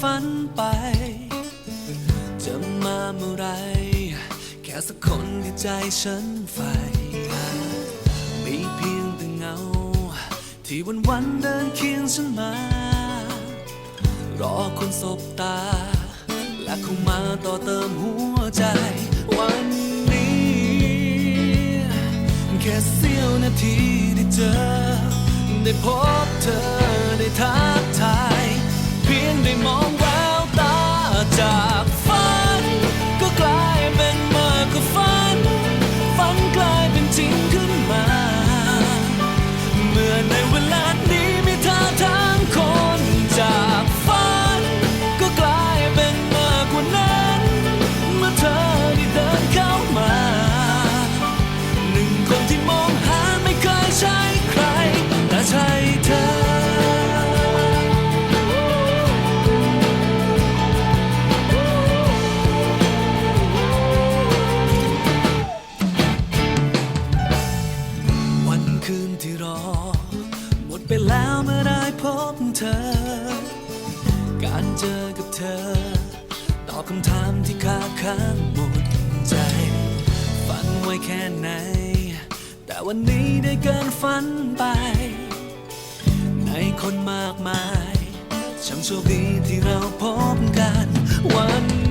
ฝันไป จะมาเมื่อไร แค่สักคนที่ใจฉันใฝ่ไม่เพียงแต่เงา ที่วันวันเดินเคียงฉันมา รอคนสบตา และคงมาต่อเติมหัวใจ วันนี้ แค่เสี้ยวนาทีได้เจอ ได้พบเธอได้ทัก ที่มองหาไม่เคยใช่ใคร แต่ใช่เธอ วันคืนที่รอ หมดไปแล้วเมื่อได้พบเธอ การเจอกับเธอ ตอบคำถามที่คาค้างหมดใจ ฝันไว้แค่ไหน แต่วันนี้ได้เกินฝันไป ในคนมากมายช่างโชคดีที่เราพบกันวัน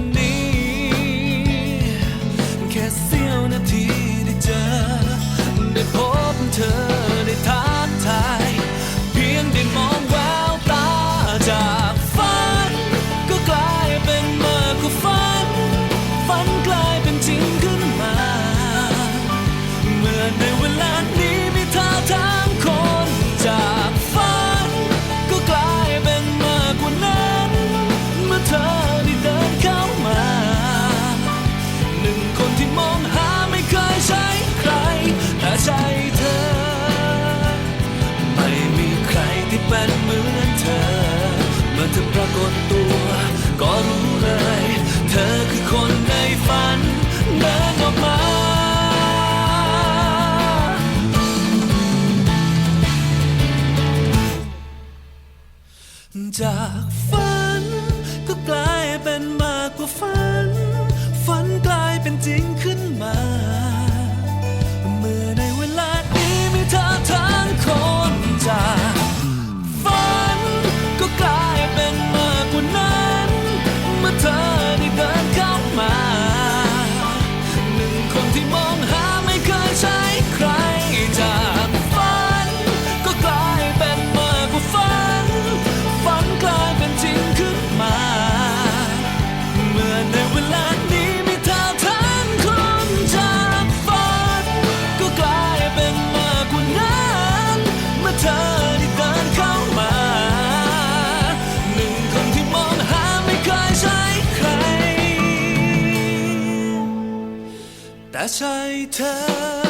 เป็นเหมือนเธอ เมื่อเธอปรากฏตัว ก็รู้เลย เธอคือคนในฝันเดินออกมาจากฝันก็กลาย แต่ใช่เธอ